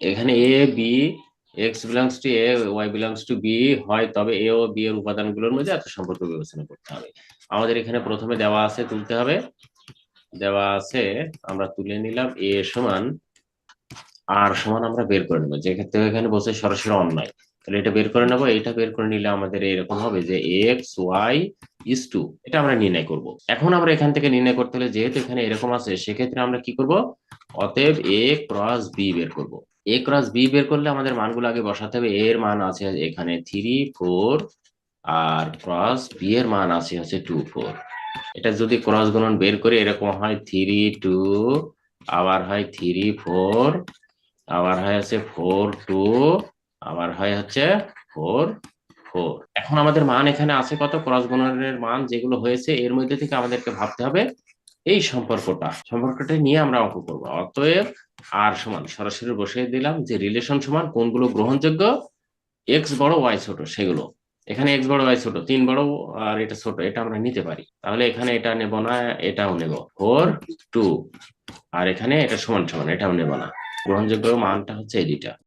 এখানে A B X belongs to A Y belongs to B হয়, তবে এ ও B এর উপাদানগুলোর মধ্যে এত সম্পর্ক বিবেচনা করতে হবে। আমাদের এখানে প্রথমে দেওয়া আছে, তুলতে হবে। দেওয়া আছে, আমরা তুলে নিলাম এ সমান আর সমান আমরা বের করে নেব। যে ক্ষেত্রে এখানে বসে সরাসরি অন্যায়। তাহলে এটা বের করে নেব এটা বের করে নিলে আমাদের এরকম হবে যে এক্স ওয়াই ইস টু এটা আমরা নির্ণয় করব। এখন আমরা এখান থেকে নির্ণয় করতে হলে যেহেতু এখানে এরকম আছে, সেক্ষেত্রে আমরা কি করব? অতএব এ ক্রস বি বের করব। এ ক্রস বি বের করলে আমাদের মানগুলো আগে বসাতে হবে। এর মান আছে এখানে থ্রি ফোর আর ক্রস বি এর মান আছে হচ্ছে টু ফোর এটা যদি ক্রস গুণন বের করে, এরকম হয় থ্রি টু আবার হয় থ্রি ফোর আবার হয় হচ্ছে ফোর টু আবার হয় হচ্ছে ফোর ফোর এখন আমাদের মান এখানে আছে কত? ক্রস গুণনের মান যেগুলো হয়েছে, এর মধ্যে থেকে আমাদেরকে ভাবতে হবে এই সম্পর্কটা। সম্পর্কটা নিয়ে আমরা অঙ্ক করব। অতএব আর সমান, সরাসরি বসিয়ে দিলাম যে রিলেশন সমান কোনগুলো গ্রহণযোগ্য? এক্স বড় ওয়াই ছোট, সেগুলো। এখানে এক্স বড় ওয়াই ছোট, তিন বড় আর এটা ছোট, এটা আমরা নিতে পারি। তাহলে এখানে এটা নেব না, এটাও নেব। ফোর টু আর এখানে এটা সমান সমান, এটাও নেব না। গ্রহণযোগ্য মানটা হচ্ছে এই দুইটা।